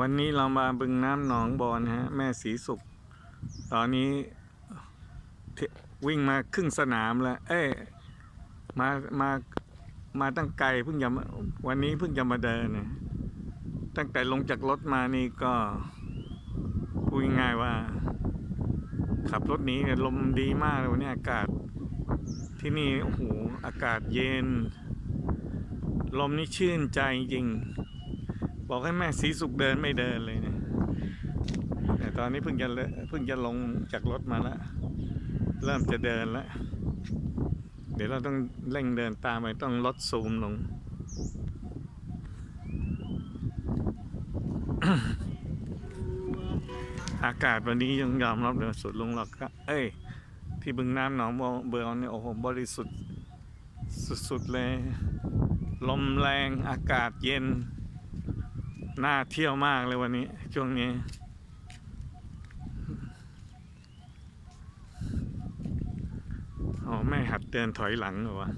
วันนี้เรามาบึงน้ำหนองบอนฮะ แม่สีสุขตอนนี้วิ่งมาครึ่งสนามแล้ว เอ้ยมามามาตั้งไกลเพิ่งจะวันนี้เพิ่งจะมาเดินเนี่ยตั้งแต่ลงจากรถมานี่ก็พูดง่ายว่า ขับรถนี้เนี่ยลมดีมากเลยวันนี้อากาศ ที่นี่โอ้โหอากาศเย็น ลมนี่ชื่นใจจริง บอกให้แม่สีสุขเดินไม่เดินเลยเนี่ยแต่ตอนนี้เพิ่งจะเพิ่งจะลงจากรถมาแล้วเริ่มจะเดินแล้ว เดี๋ยวเราต้องเร่งเดินตามไปต้องลดซูมลง อากาศวันนี้ยังยอมรับเลยว่าสุดลงหรอกก็เอ้ย ที่บึงน้ำหนองเบือเนี่ยโอ้โหบริสุทธิ์สุดๆเลย ลมแรงอากาศเย็น น่าเที่ยวมากเลยวันนี้ ช่วงนี้ อ๋อ ไม่หัดเดินถอยหลังเหรอวะ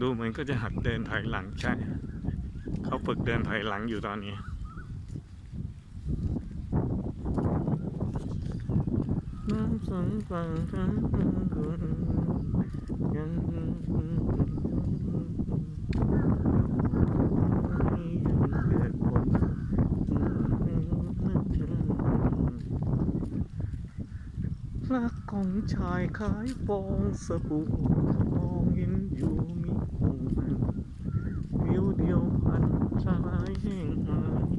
ดูเหมือนก็จะหัดเดินถอยหลังใช่ เขาฝึกเดินถอยหลังอยู่ตอนนี้น้ำสังฟังทั้งยังเกิดผล รักของชายขายฟองสบู่มองเห็นอยู่มีคงวิวเดียวพันชายแห้งหาย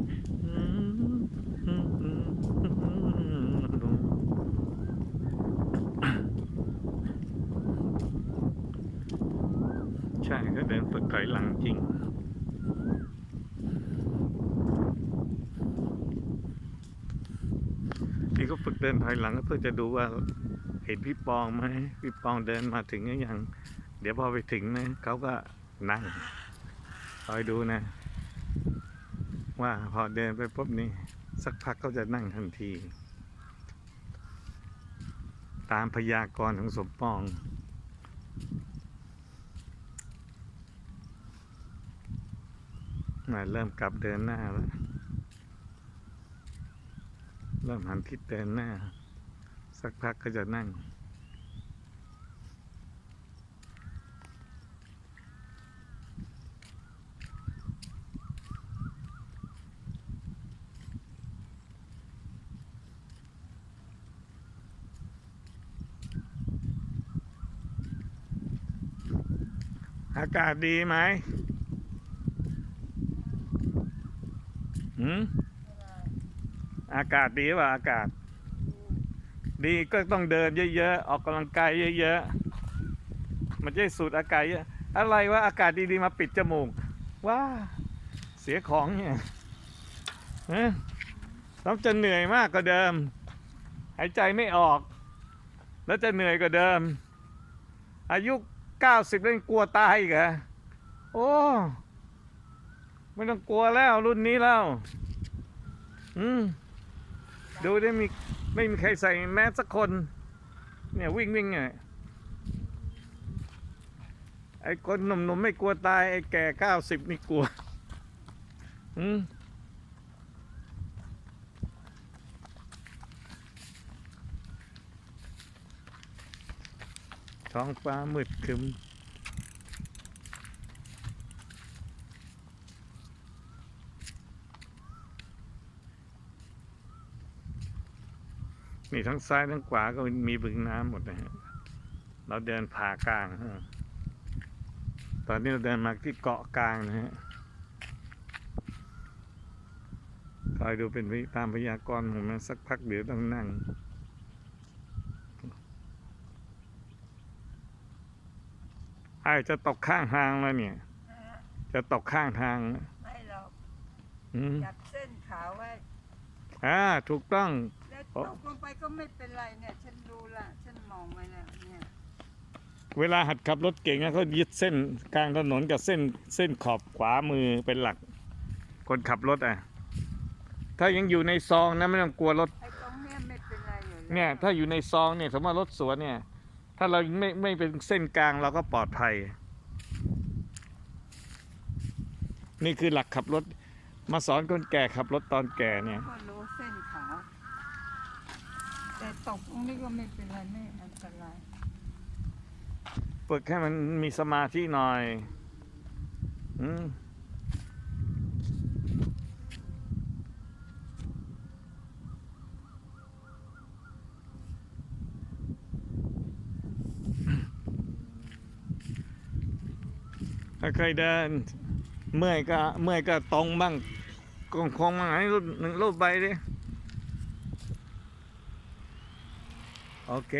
ใช่ก็เดินฝึกถอยหลังจริง ที่เขาฝึกเดินถอยหลังเพื่อจะดูว่าเห็นพี่ปองไหมพี่ปองเดินมาถึงหรือยัง เดี๋ยวพอไปถึงนะเขาก็นั่งคอยดูนะ ว่าพอเดินไปปุ๊บนี่สักพักเขาจะนั่งทันที ตามพยากรณ์ของสมปองมาเริ่มกลับเดินหน้าแล้ว เริ่มหันทิศเดินหน้า สักพักก็จะนั่ง อากาศดีไหม หืม อากาศดีป่ะอากาศ ดีก็ต้องเดินเยอะๆ ออกกำลังกายเยอะๆ มันจะได้สูดอากาศเยอะ อะไรวะอากาศดีๆมาปิดจมูก ว้า เสียของเนี่ยฮะต้องจะเหนื่อยมากกว่าเดิม หายใจไม่ออก แล้วจะเหนื่อยกว่าเดิม อายุเก้าสิบแล้วยังกลัวตายอีกเหรอโอ้ไม่ต้องกลัวแล้วรุ่นนี้แล้ว อืม ดูได้มีไม่มีใครใส่แมสสักคน เนี่ยวิ่งวิ่งไงไอ้คนหนุ่มๆไม่กลัวตาย ไอ้แก่เก้าสิบนี่กลัวอืมท้องฟ้ามืดครึ้ม ทั้งซ้ายทั้งขวาก็มีบึงน้ำหมดนะฮะเราเดินผ่ากลางฮะตอนนี้เราเดินมาที่เกาะกลางนะฮะคอยดูเป็นวิตามพยากรณ์ผมนะสักพักเดี๋ยวต้องนั่งไอ้จะตกข้างทางแล้วเนี่ย จะตกข้างทางแล้วไม่หรอกอืมจับเส้นขาวไว้อ่าถูกต้อง แล้วโอ้ตกลงไปก็ไม่เป็นไรเนี่ย ฉันดูละฉันมองไว้แล้วเนี่ยเวลาหัดขับรถเก่งนะเขายึดเส้นกลางถนนกับเส้นเส้นขอบขวามือเป็นหลัก คนขับรถอะ ถ้ายังอยู่ในซองนะไม่ต้องกลัวรถ ไอ้ตรงเนี้ยไม่เป็นไรอยู่แล้วเนี่ย ถ้าอยู่ในซองเนี่ยสมมติว่ารถสวนเนี่ย ถ้าเราไม่ไม่เป็นเส้นกลางเราก็ปลอดภัย นี่คือหลักขับรถ มาสอนคนแก่ขับรถตอนแก่เนี่ย ก็รู้เส้นขาว แต่ตกตรงนี้ก็ไม่เป็นไรไม่อันตรายฝึกให้มันมีสมาธิหน่อย อืมถ้าเคยเดิน เมื่อยก็เมื่อยก็ตรงบ้างกงคงมาให้รูปหนึ่งรูปใบดิ โอเค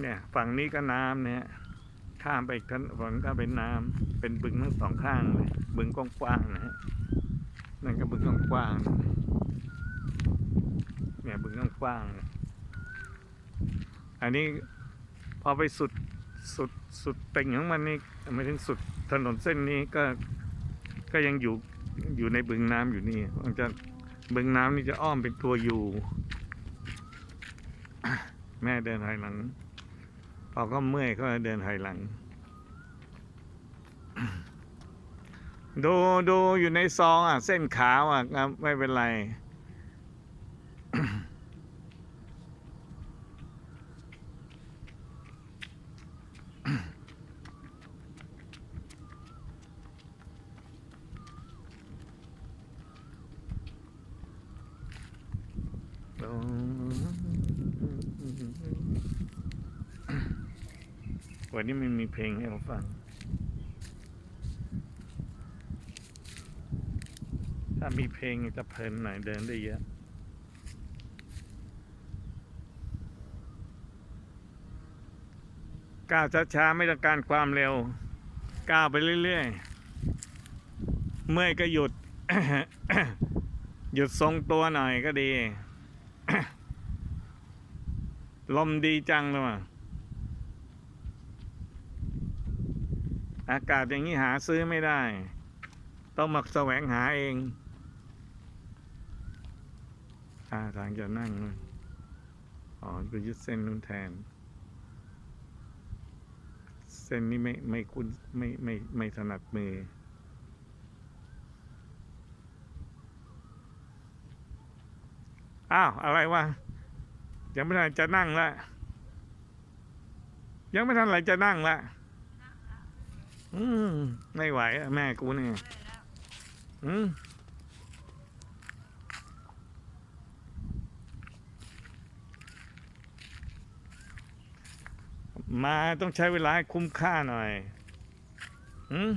เนี่ยฝั่งนี้ก็น้ำเนี่ย ข้ามไปอีกถนนฝั่งก็เป็นน้ำเป็นบึงทั้งสองข้างเลยบึงกว้างๆนะฮะนั่นก็บึงกว้างๆเนี่ยบึงกว้างๆอันนี้พอไปสุดสุดสุดเต่งของมันนี่ไม่ถึงสุดถนนเส้นนี้ก็ก็ยังอยู่อยู่ในบึงน้ำอยู่นี่มันจะ เบึงน้ำนี่จะอ้อมเป็นตัวอยู่ แม่เดินถอยหลังพอก็เมื่อยก็เดินถอยหลัง ดูดูอยู่ในซองอะ เส้นขาวอะไม่เป็นไร วันนี้ไม่มีเพลงให้เราฟัง ถ้ามีเพลงจะเพลินหน่อยเดินได้เยอะก้าวช้าๆไม่ต้องการความเร็วก้าวไปเรื่อยๆ เมื่อยก็หยุด หยุดทรงตัวหน่อยก็ดี ลมดีจังเลยว่ะ อากาศอย่างนี้หาซื้อไม่ได้ ต้องมาแสวงหาเองทาทางจะนั่งนะอ๋อก็ยึดเส้นนู้นแทน เส้นนี้ไม่ไม่คุ้นไม่ไม่ไม่ถนัดมืออ้าว อะไรวะยังไม่ทันจะนั่งละยังไม่ทันไรจะนั่งละ อืมไม่ไหวอะแม่กูเนี่ยอืมมาต้องใช้เวลาให้คุ้มค่าหน่อยอืม